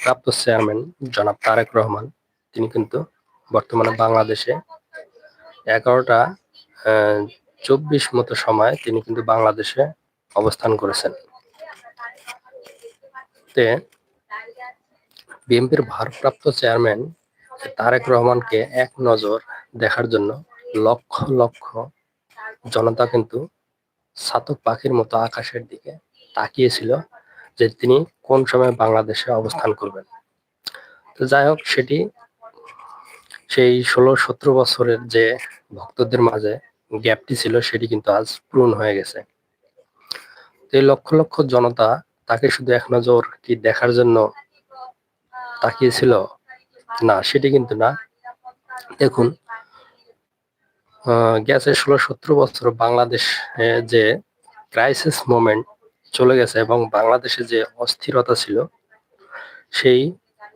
প্রাপ্ত চেয়ারম্যান জনাব তারেক রহমান, তিনি কিন্তু বর্তমানে বাংলাদেশে এগারোটা চব্বিশ মতো সময় তিনি কিন্তু বাংলাদেশে অবস্থান করেছেন। তে বিএনপির ভারপ্রাপ্ত চেয়ারম্যান তারেক রহমানকে এক নজর দেখার জন্য লক্ষ লক্ষ জনতা কিন্তু ছাতক পাখির মতো আকাশের দিকে তাকিয়েছিল। যে তিনি কোন সময় বাংলাদেশে অবস্থান করবেন। তো যাই হোক, সেটি সেই ষোলো সতেরো বছরের যে ভক্তদের মাঝে গ্যাপটি ছিল, সেটি কিন্তু আজ পূরণ হয়ে গেছে। এই লক্ষ লক্ষ জনতা তাকে শুধু এক নজর কি দেখার জন্য তাকিয়েছিল? না, সেটি কিন্তু না। দেখুন গেছে ষোলো সতেরো বছর বাংলাদেশ যে ক্রাইসিস মোমেন্ট চলে গেছে এবং বাংলাদেশে যে অস্থিরতা ছিল, সেই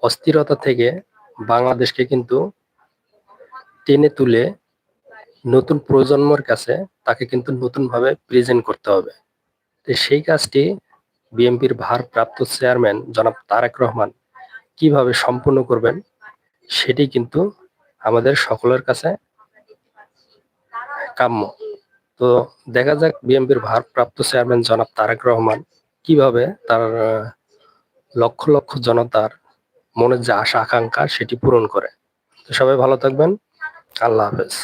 অস্থিরতা থেকে বাংলাদেশকে কিন্তু টেনে তুলে নতুন প্রজন্মর কাছে তাকে কিন্তু নতুনভাবে প্রেজেন্ট করতে হবে। তো সেই কাজটি বিএনপির ভারপ্রাপ্ত চেয়ারম্যান জনাব তারেক রহমান কীভাবে সম্পূর্ণ করবেন, সেটি কিন্তু আমাদের সকলের কাছে কাম্য। তো দেখা যাক বিএনপির ভারপ্রাপ্ত চেয়ারম্যান জনাব তারেক রহমান কীভাবে তার লক্ষ লক্ষ জনতার মনের যে আশা, আকাঙ্ক্ষা, সেটি পূরণ করে। তো সবাই ভালো থাকবেন। আল্লাহ হাফেজ।